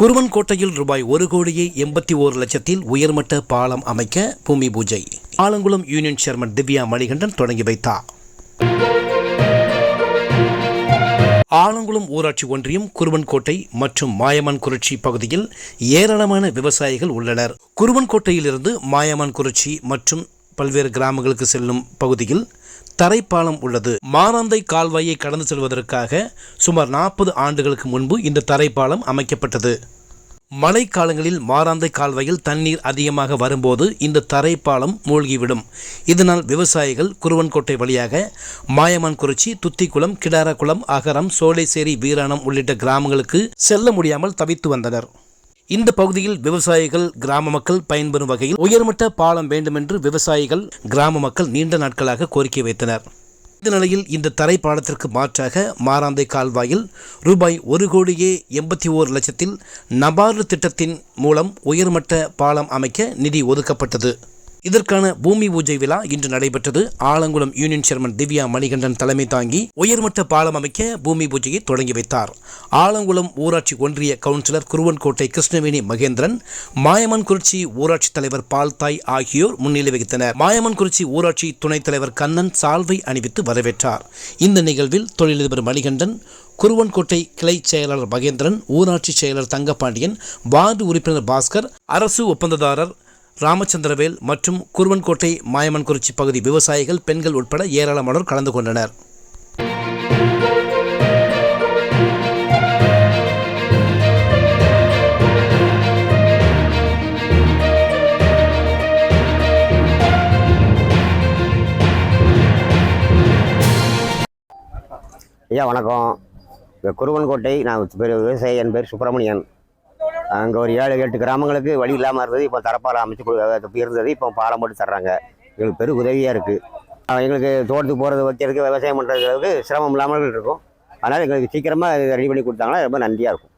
குருவன்கோட்டையில் ரூபாய் ஒரு கோடியே எண்பத்தி ஓரு லட்சத்தில் உயர்மட்ட பாலம் அமைக்க பூமி பூஜை. ஆலங்குளம் யூனியன் சேர்மன் திவ்யா மணிகண்டன் தொடங்கி வைத்தார். ஆலங்குளம் ஊராட்சி ஒன்றியம் குருவன்கோட்டை மற்றும் மாயமான் குறிச்சி பகுதியில் ஏராளமான விவசாயிகள் உள்ளனர். குருவன்கோட்டையிலிருந்து மாயமான் குறிச்சி மற்றும் பல்வேறு கிராமங்களுக்கு செல்லும் பகுதியில் தரைப்பாலம் உள்ளது. மாராந்தை கால்வாயை கடந்து செல்வதற்காக சுமார் நாற்பது ஆண்டுகளுக்கு முன்பு இந்த தரைப்பாலம் அமைக்கப்பட்டது. மழைக்காலங்களில் மாராந்தை கால்வாயில் தண்ணீர் அதிகமாக வரும்போது இந்த தரைப்பாலம் மூழ்கிவிடும். இதனால் விவசாயிகள் குருவன்கோட்டை வழியாக மாயமான்குறிச்சி துத்திக்குளம் கிடாரக்குளம் அகரம் சோலைசேரி வீராணம் உள்ளிட்ட கிராமங்களுக்கு செல்ல முடியாமல் தவித்து வந்தனர். இந்த பகுதியில் விவசாயிகள் கிராம மக்கள் பயன்பெறும் வகையில் உயர்மட்ட பாலம் வேண்டுமென்று விவசாயிகள் கிராம மக்கள் நீண்ட நாட்களாக கோரிக்கை வைத்தனர். இந்த நிலையில் இந்த தரை பாலத்திற்கு மாற்றாக மாராந்தை கால்வாயில் ரூபாய் ஒரு கோடியே எண்பத்தி ஓரு லட்சத்தில் நபார்டு திட்டத்தின் மூலம் உயர்மட்ட பாலம் அமைக்க நிதி ஒதுக்கப்பட்டது. இதற்கான பூமி பூஜை விழா இன்று நடைபெற்றது. ஆலங்குளம் யூனியன் சேர்மன் திவ்யா மணிகண்டன் தலைமை தாங்கி உயர்மட்ட பாலம் அமைக்க பூமி பூஜையை தொடங்கி வைத்தார். ஆலங்குளம் ஊராட்சி ஒன்றிய கவுன்சிலர் குருவன்கோட்டை கிருஷ்ணவேணி மகேந்திரன் மாயமன்குறிச்சி ஊராட்சி தலைவர் பால்தாய் ஆகியோர் முன்னிலை வகித்தனர். மாயமன்குறிச்சி ஊராட்சி துணைத் தலைவர் கண்ணன் சால்வை அணிவித்து வரவேற்றார். இந்த நிகழ்வில் தொழிலதிபர் மணிகண்டன் குருவன்கோட்டை கிளை செயலாளர் மகேந்திரன் ஊராட்சி செயலர் தங்கபாண்டியன் வார்டு உறுப்பினர் பாஸ்கர் அரசு ஒப்பந்ததாரர் ராமச்சந்திரவேல் மற்றும் குருவன்கோட்டை மாயமன்குறிச்சி பகுதி விவசாயிகள் பெண்கள் உட்பட ஏராளமானோர் கலந்து கொண்டனர். ஐயா வணக்கம். இங்கே குருவன்கோட்டை நான் பேர் விவசாயி என் பேர் சுப்பிரமணியன். அங்கே ஒரு ஏழு எட்டு கிராமங்களுக்கு வழி இல்லாமல் இருந்தது. இப்போ தரப்பாலம் அமைச்சு கொடு இருந்தது. இப்போ பாலம் போட்டு தர்றாங்க. எங்களுக்கு பெரும் உதவியாக இருக்குது எங்களுக்கு தோட்டத்துக்கு போகிறது வைக்கிறதுக்கு விவசாயம் பண்ணுறதுக்கு சிரமம் இல்லாமல் இருக்கும். அதனால் எங்களுக்கு சீக்கிரமாக ரெடி பண்ணி கொடுத்தாங்கன்னா ரொம்ப நன்றியாக இருக்கும்.